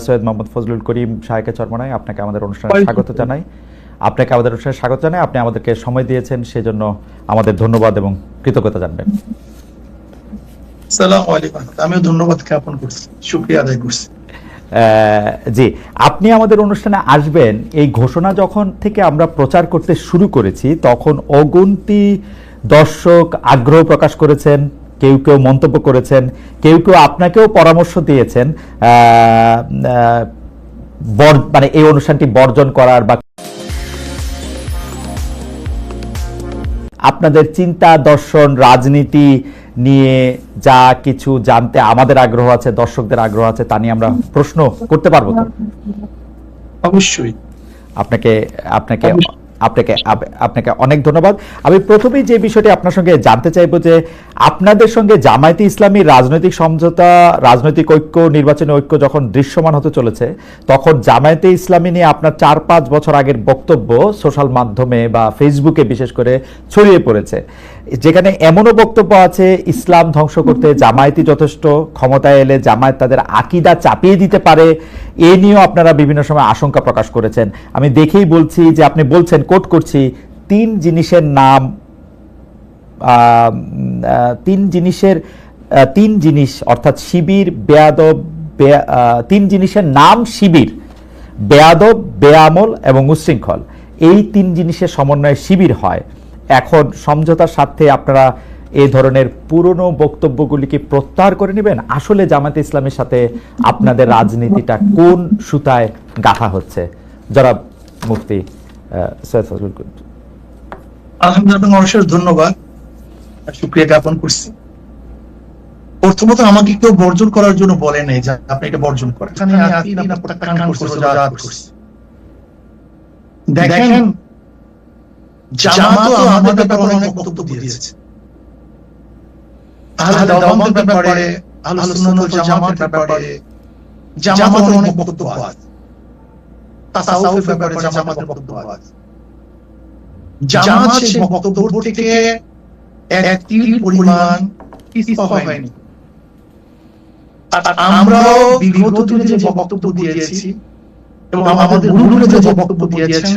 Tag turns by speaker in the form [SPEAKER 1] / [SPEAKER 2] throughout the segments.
[SPEAKER 1] সৈয়দ মোহাম্মদ ফজলুল করিম শাহেকে চরমনায় আপনাকে আমাদের অনুষ্ঠানে স্বাগত জানাই। আপনাকে আমাদের অনুষ্ঠানে স্বাগত জানাই। আপনি আমাদেরকে সময় দিয়েছেন সেজন্য আমাদের ধন্যবাদ এবং কৃতজ্ঞতা জানবেন।
[SPEAKER 2] সালাম আলাইকুম। আমিও ধন্যবাদ জ্ঞাপন করছি শুক্রিয়া আদায় করছি।
[SPEAKER 1] আহ, জি আপনি আমাদের অনুষ্ঠানে আসবেন। এই ঘোষণা যখন থেকে আমরা প্রচার করতে শুরু করেছি তখন অগুন্তি দর্শক আগ্রহ প্রকাশ করেছেন। কেউ কেউ মন্তব্য করেছেন কেউ কেউ আপনাকেও পরামর্শ দিয়েছেন মানে এই অনুষ্ঠানটি বর্জন করার বা আপনাদের চিন্তা দর্শন রাজনীতি নিয়ে যা কিছু জানতে আমাদের আগ্রহ আছে দর্শকদের আগ্রহ আছে তা নিয়ে আমরা প্রশ্ন করতে পারব তো?
[SPEAKER 2] অবশ্যই।
[SPEAKER 1] আপনাকে আপনাকে আপনাকে আপনাকে অনেক ধন্যবাদ। আমি প্রথমেই যে বিষয়টি আপনার সঙ্গে জানতে চাইব যে আপনাদের সঙ্গে জামায়াতে ইসলামী রাজনৈতিক সমঝোতা, রাজনৈতিক ঐক্য, নির্বাচনী ঐক্য যখন দৃশ্যমান হতে চলেছে, তখন জামায়াতে ইসলামী নিয়ে আপনার চার পাঁচ বছর আগের বক্তব্য সোশ্যাল মাধ্যমে বা ফেসবুকে বিশেষ করে ছড়িয়ে পড়েছে। যেখানে এমনও বক্তব্য আছে, ইসলাম ধ্বংস করতে জামায়াতি যথেষ্ট ক্ষমতায় এলে জামায়াত তাদের আকিদা চাপিয়ে দিতে পারে, এ নিয়েও আপনারা বিভিন্ন সময় আশঙ্কা প্রকাশ করেছেন। আমি দেখেই বলছি যে আপনি বলছেন, কোট করছি, তিন জিনিসের নাম তিন জিনিসের তিন জিনিস, অর্থাৎ শিবির, বেয়াদব, বেয়া- তিন জিনিসের নাম শিবির, বেয়াদব, বেয়ামল এবং উচ্ছৃঙ্খল এই তিন জিনিসের সমন্বয়ে শিবির হয়। এখন সমঝোতার স্বার্থে আপনারা এই ধরনের পুরনো বক্তব্যগুলিকে প্রত্যাহার করে নেবেন। আসলে জামাতে ইসলামের সাথে আপনাদের রাজনীতিটা কোন সুতায় গাঁথা হচ্ছে? জনাব মুফতি সৈয়দ ফজলুল
[SPEAKER 2] আলহামদুলিল্লাহ অবশ্যই ধন্যবাদ। শুক্রিয়া জ্ঞাপন করছি। প্রথমত আমাকে কেউ বর্জন করার জন্য বলে নেই যে আপনি এটা বর্জন করেন। দেখেন জামাত আমাদের ব্যাপারে অনেক বক্তব্য দিয়েছে। আহলে দাওয়াতের ব্যাপারে আহলে সুন্নাত ওয়াল জামাতের ব্যাপারে। জামাতের অনেক বক্তব্য আছে। তাসাউফের ব্যাপারে জামাতের বক্তব্য আছে। জামাত সেই বক্তব্য থেকে এক তিল পরিমাণ পিছপা হয়নি। আর আমরাও বিগত দিনে যে বক্তব্য দিয়েছি এবং আমাদের গুরুগুলো যে বক্তব্য দিয়েছেন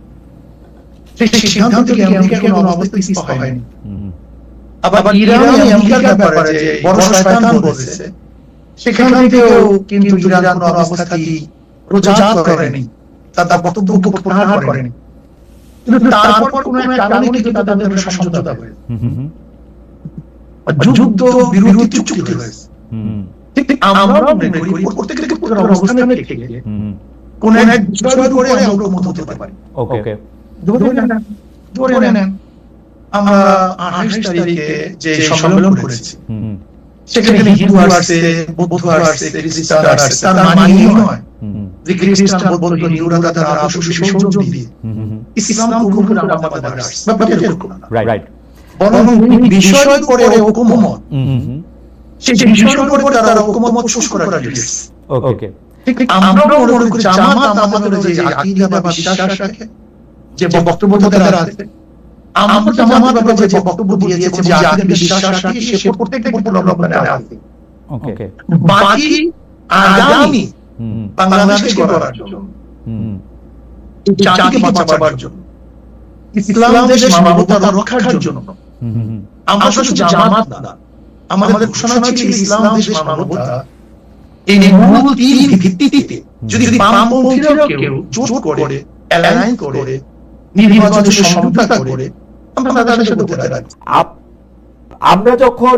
[SPEAKER 2] সেই সিদ্ধান্ত থেকে আমেরিকা কোনো অবস্থায় পিছপা হয়নি। আবার ইরান আমেরিকার ব্যাপারে যে বড় শয়তান বলেছে সেখান থেকেও কিন্তু ইরান কোনো অবস্থাতেই রোজাত করেনি তার বক্তব্য প্রত্যাহার করেনি। কিন্তু তারপর কোনো এক কারণে কিন্তু তাদের মধ্যে সমঝোতা হয়েছে। যুদ্ধ চুক্তি ঠিক মনে করি প্রত্যেকের অবস্থানে। কোন এক বিষয়ের উপরে আমরা মত হতে পারি।
[SPEAKER 1] ওকে।
[SPEAKER 2] ধরে নেন ধরে নেন আমরা আঠাশ তারিখে যে সম্মেলন করেছি সেখানে হিন্দু আসছে বৌদ্ধ আসছে খ্রিস্টান আসছে তার মানে নয় যে খ্রিস্টান বৌদ্ধ হিন্দুরা তাদের আদর্শ বিসর্জন দিয়ে। ইসলাম গ্রহণ করে আমাদের আসছে ব্যাপারটা এরকম
[SPEAKER 1] রাইট রাইট
[SPEAKER 2] বরং বিষয় করে ঐকমত
[SPEAKER 1] হুম, হুম, হুম।
[SPEAKER 2] সেই বিষয়ের উপরে তারা ঐকমত পোষণ করার জন্য
[SPEAKER 1] ওকে
[SPEAKER 2] ঠিক ঠিক আমরাও মনে করি জামাত আমাদের যে আকীদা বা বিশ্বাস রাখে। যে বক্তব্য তাদের আছে আমরা জামাত ব্যাপারে যে বক্তব্য দিয়েছে যে আকীদা বিশ্বাস রাখে সে প্রত্যেকটা ব্যাপারে আছে।
[SPEAKER 1] ওকে
[SPEAKER 2] বাকি আগামী
[SPEAKER 1] হুম,
[SPEAKER 2] বাংলাদেশকে গড়ার জন্য। জাতিকে বাঁচাবার জন্য। ইসলাম দেশ মানবতা রক্ষার জন্য।
[SPEAKER 1] হুম, হুম, হুম।
[SPEAKER 2] আমরা শুধু জামাত না। আমাদের ঘোষণা ছিল ইসলাম দেশ মানবতা। এই মূল তিন ভিত্তিতে যদি বামপন্থীরাও কেউ জোট করে অ্যালায়েন্স করে নির্বাচনের সমঝোতা করে আমরা তাদের সাথে
[SPEAKER 1] আমরা যখন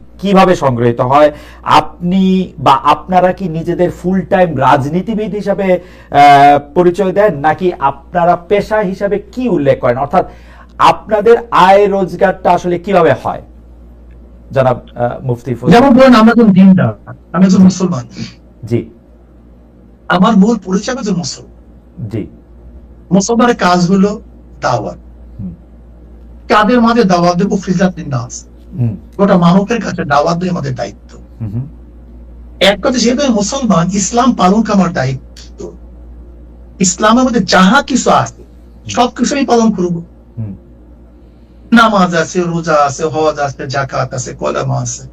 [SPEAKER 1] কীভাবে সংগৃহীত হয়? আপনি বা আপনারা কি নিজেদের ফুল টাইম রাজনীতিবিদ হিসাবে পরিচয় দেন? নাকি আপনারা পেশা হিসাবে কি উল্লেখ করেন? অর্থাৎ আপনাদের আয় রোজগারটা আসলে কীভাবে হয়? জনাব মুফতি
[SPEAKER 2] যেমন ধরেন আমরা একজন দিনদার আমি একজন মুসলমান।
[SPEAKER 1] জি।
[SPEAKER 2] আমার মূল পরিচয় একজন মুসলমান।
[SPEAKER 1] জি।
[SPEAKER 2] মুসলমানের কাজ হলো দাওয়াত। কাদের মাঝে দাওয়াত দেবো ফিজাতিন নাস। গোটা মানবের কাছে দাওয়াত দেওয়া আমাদের দায়িত্ব। এক কথা যেহেতু মুসলমান ইসলাম পালন আমার দায়িত্ব। ইসলামের মধ্যে যাহা কিছু আছে সবকিছু আমি পালন করব। নামাজ আছে রোজা আছে হজ আছে জাকাত আছে কলামা আছে।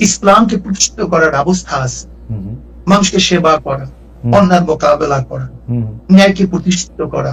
[SPEAKER 2] ইসলামকে প্রতিষ্ঠিত করার ব্যবস্থা আছে। মানুষকে সেবা করা
[SPEAKER 1] হুম,
[SPEAKER 2] অন্যায় মোকাবেলা করা ন্যায়কে প্রতিষ্ঠিত করা।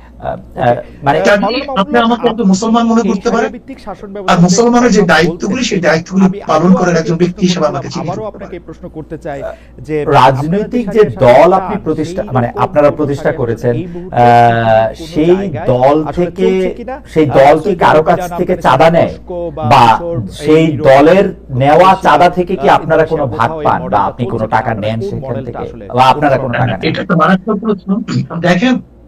[SPEAKER 1] মানে
[SPEAKER 2] এটা নিয়ে আপনি আমাকে একজন মুসলমান মনে করতে পারেন আর মুসলমানের যে দায়িত্বগুলি সেই দায়িত্বগুলি পালন করার একজন ব্যক্তি হিসেবে আমাকে
[SPEAKER 3] আবারও আপনাকে প্রশ্ন করতে চাই যে
[SPEAKER 1] রাজনৈতিক যে দল আপনি প্রতিষ্ঠা মানে আপনারা প্রতিষ্ঠা করেছেন সেই দল থেকে সেই দল কি কারও কাছ থেকে চাঁদা নেয়? বা সেই দলের নেওয়া চাঁদা থেকে কি আপনারা কোনো ভাগ পান বা আপনি কোনো টাকা নেন সেখান থেকে? বা আপনারা কোনো টাকা নেন
[SPEAKER 2] এটা তো মারাত্মক প্রশ্ন। দেখেন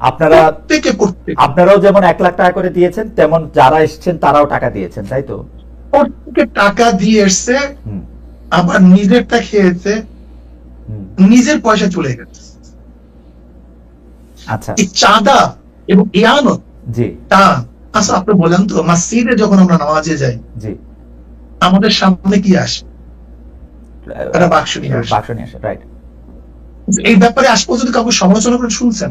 [SPEAKER 1] আপনারা আপনারাও যেমন এক লাখ টাকা করে দিয়েছেন তেমন যারা এসেছেন তারাও টাকা দিয়েছেন তাই তো?
[SPEAKER 2] প্রত্যেকে টাকা দিয়ে এসছে আবার নিজেরটা খেয়েছে নিজের পয়সা চলে গেছে।
[SPEAKER 1] আচ্ছা।
[SPEAKER 2] এই চাঁদা এবং ইয়ানত
[SPEAKER 1] জি।
[SPEAKER 2] তা আচ্ছা আপনি বলেন তো মসজিদে যখন আমরা নামাজে যাই
[SPEAKER 1] জি।
[SPEAKER 2] আমাদের সামনে কি আসে বাক্স নিয়ে আসে।
[SPEAKER 1] বাক্স নিয়ে আসে রাইট
[SPEAKER 2] এই ব্যাপারে আজ পর্যন্ত কাউকে সমালোচনা করে শুনছেন?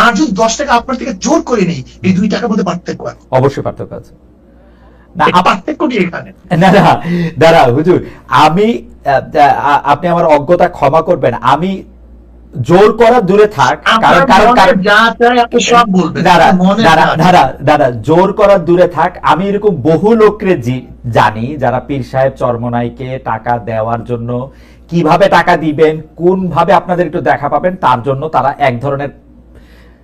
[SPEAKER 2] আর যদি দশ টাকা আপনার থেকে জোর করে নেই এই দুই টাকার মধ্যে পার্থক্য আছে।
[SPEAKER 1] অবশ্যই পার্থক্য আছে। দাঁড়া হুজুর আমি আপনি আমার অজ্ঞতা ক্ষমা করবেন। আমি জোর করা দূরে থাক কারণ কারণ দাঁড়া দাঁড়া দাঁড়া দাঁড়া জোর করা দূরে থাক। আমি এরকম বহু লোককে জি- জানি যারা পীর সাহেব চরমনাইকে টাকা দেওয়ার জন্য কীভাবে টাকা দিবেন কোন ভাবে আপনাদের একটু দেখা পাবেন তার জন্য তারা এক ধরনের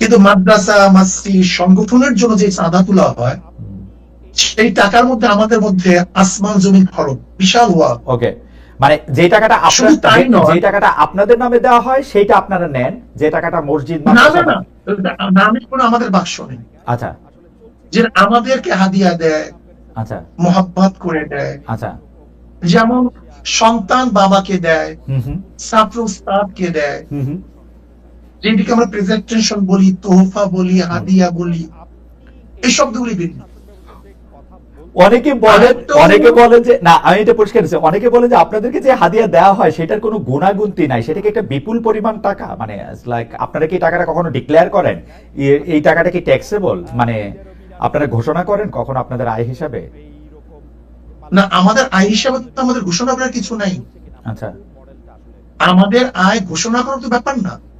[SPEAKER 4] কিন্তু মাদ্রাসা মাসজিদ সংগঠনের জন্য যে চাঁদা তোলা হয় সেই টাকার মধ্যে আমাদের মধ্যে আসমান জমিন খরচ বিশাল ওয়াল
[SPEAKER 1] ওকে মানে যে টাকাটা আপনার
[SPEAKER 4] তাই
[SPEAKER 1] যে-
[SPEAKER 4] নয়।
[SPEAKER 1] যে টাকাটা আপনাদের নামে দেওয়া হয় সেইটা আপনারা নেন। যে টাকাটা মসজিদ
[SPEAKER 4] না না না নামে কোনো আমাদের বাক্স নেই।
[SPEAKER 1] আচ্ছা।
[SPEAKER 4] যে আমাদেরকে হাদিয়া দেয়
[SPEAKER 1] আচ্ছা।
[SPEAKER 4] মোহাব্বত করে দেয়।
[SPEAKER 1] আচ্ছা।
[SPEAKER 4] যেমন সন্তান বাবাকে দেয়
[SPEAKER 1] হুম হুম।
[SPEAKER 4] ছাত্র উস্তাদকে দেয়।
[SPEAKER 1] হুম হুম।
[SPEAKER 4] যেটিকে আমরা প্রেজেন্টেশন বলি তোহফা বলি হাদিয়া বলি এই শব্দগুলি ভিন্ন।
[SPEAKER 1] অনেকে বলেন অনেকে বলেন যে না আমি এটা পরিষ্কার করছি। অনেকে বলেন যে আপনাদেরকে যে হাদিয়া দেওয়া হয় সেটার কোনো গুণাগুন্তি নাই। সেটা কি একটা বিপুল পরিমাণ টাকা মানে লাইক আপনারা কি টাকাটা কখনো ডিক্লেয়ার করেন? এই টাকাটা কি ট্যাক্সেবল মানে আপনারা ঘোষণা করেন কখন আপনাদের আয় হিসাবে?
[SPEAKER 4] না আমাদের আয় হিসাবে তো আমাদের ঘোষণা করার কিছু নাই।
[SPEAKER 1] আচ্ছা।
[SPEAKER 4] আমাদের আয় ঘোষণা করার তো ব্যাপার না।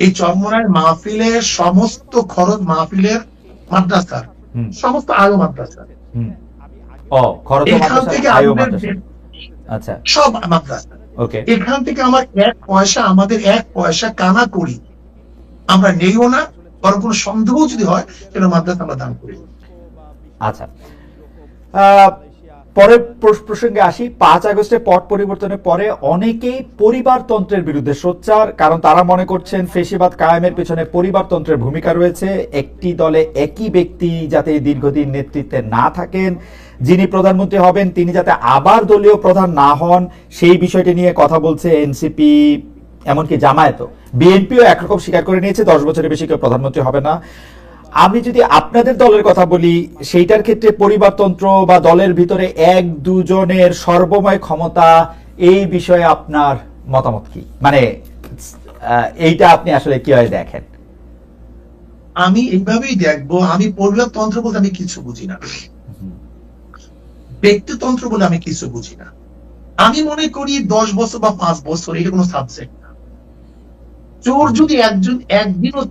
[SPEAKER 4] এই চরমনায় মাহফিলের সমস্ত খরচ মাহফিলের মাদ্রাসার। সমস্ত আয়ো মাদ্রাসা
[SPEAKER 1] হুম। ও খরচ
[SPEAKER 4] এখান থেকে
[SPEAKER 1] আয়ো
[SPEAKER 4] আমাদের
[SPEAKER 1] মাদ্রাসা আচ্ছা।
[SPEAKER 4] সব মাদ্রাসা। এখান থেকে আমার এক পয়সা আমাদের এক পয়সা কানা করি। আমরা নেইও না বরং কোনো সন্দেহ যদি হয় সেটা মাদ্রাসা আমরা দান করি।
[SPEAKER 1] আচ্ছা। আহ, পরের প্রসঙ্গে আসি, পাঁচ আগস্টে পট পরিবর্তনের পরে অনেকেই পরিবারতন্ত্রের বিরুদ্ধে সোচ্চার, কারণ তারা মনে করছেন ফেসিবাদ কায়েমের পেছনে পরিবারতন্ত্রের ভূমিকা রয়েছে। একটি দলে একই ব্যক্তি যাতে দীর্ঘদিন নেতৃত্বে না থাকেন, যিনি প্রধানমন্ত্রী হবেন, তিনি যাতে আবার দলীয় প্রধান না হন, সেই বিষয়টি নিয়ে কথা বলছে এনসিপি, এমনকি জামায়াতও। বিএনপিও একরকম স্বীকার করে নিয়েছে, দশ বছরের বেশি কেউ প্রধানমন্ত্রী হবে না। আমি যদি আপনাদের দলের কথা বলি, সেইটার ক্ষেত্রে পরিবারতন্ত্র বা দলের ভিতরে এক দুজনের সর্বময় ক্ষমতা, এই বিষয়ে আপনার মতামত কি? মানে এইটা আপনি আসলে কীভাবে দেখেন?
[SPEAKER 4] আমি এইভাবেই দেখব, আমি পরিবারতন্ত্র বলতে আমি কিছু বুঝি না। ব্যক্তিতন্ত্র বলে আমি কিছু বুঝি না। আমি মনে করি দশ বছর বা পাঁচ বছর, এটা কোনো সাবজেক্ট না। চোর যদি একজন, একদিনও